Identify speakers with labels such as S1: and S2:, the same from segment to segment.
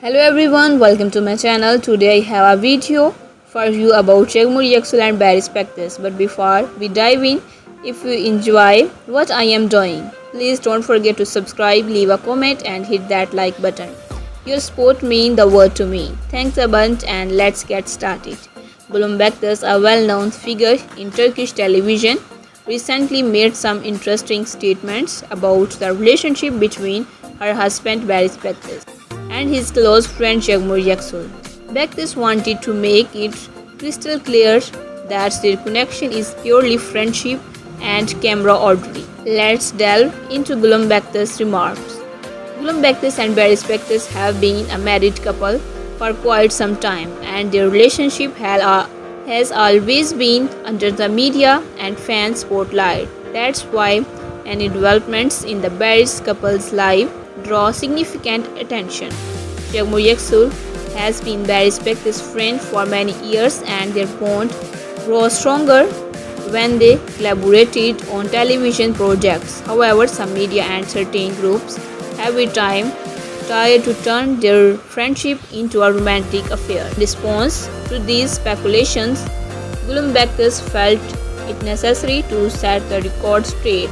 S1: Hello everyone, welcome to my channel. Today I have a video for you about Jagmoor Yaxul and Barry Specters. But before we dive in, if you enjoy what I am doing, please don't forget to subscribe, leave a comment and hit that like button. Your support means the world to me. Thanks a bunch and let's get started. Gülüm Bektas, a well-known figure in Turkish television, recently made some interesting statements about the relationship between her husband Barry Specters and his close friend Jagmoor Yaksul. Bektis wanted to make it crystal clear that their connection is purely friendship and camera ordinary. Let's delve into Gülüm Bektas' remarks. Gülüm Bektas and Barry Specters have been a married couple for quite some time and their relationship has always been under the media and fan spotlight. That's why any developments in the Barry's couple's life draw significant attention. Jagmoor Yaksul has been Barry's best friend for many years and their bond grew stronger when they collaborated on television projects. However, some media and certain groups have with time tried to turn their friendship into a romantic affair. In response to these speculations, Gülüm Bektas felt it necessary to set the record straight.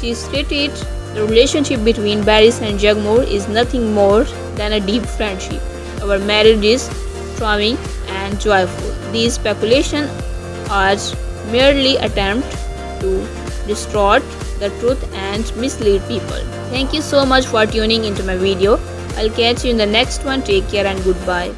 S1: She stated the relationship between Barris and Jagmoor is nothing more than a deep friendship. Our marriage is charming and joyful. These speculations are merely attempt to distort the truth and mislead people. Thank you so much for tuning into my video. I'll catch you in the next one. Take care and goodbye.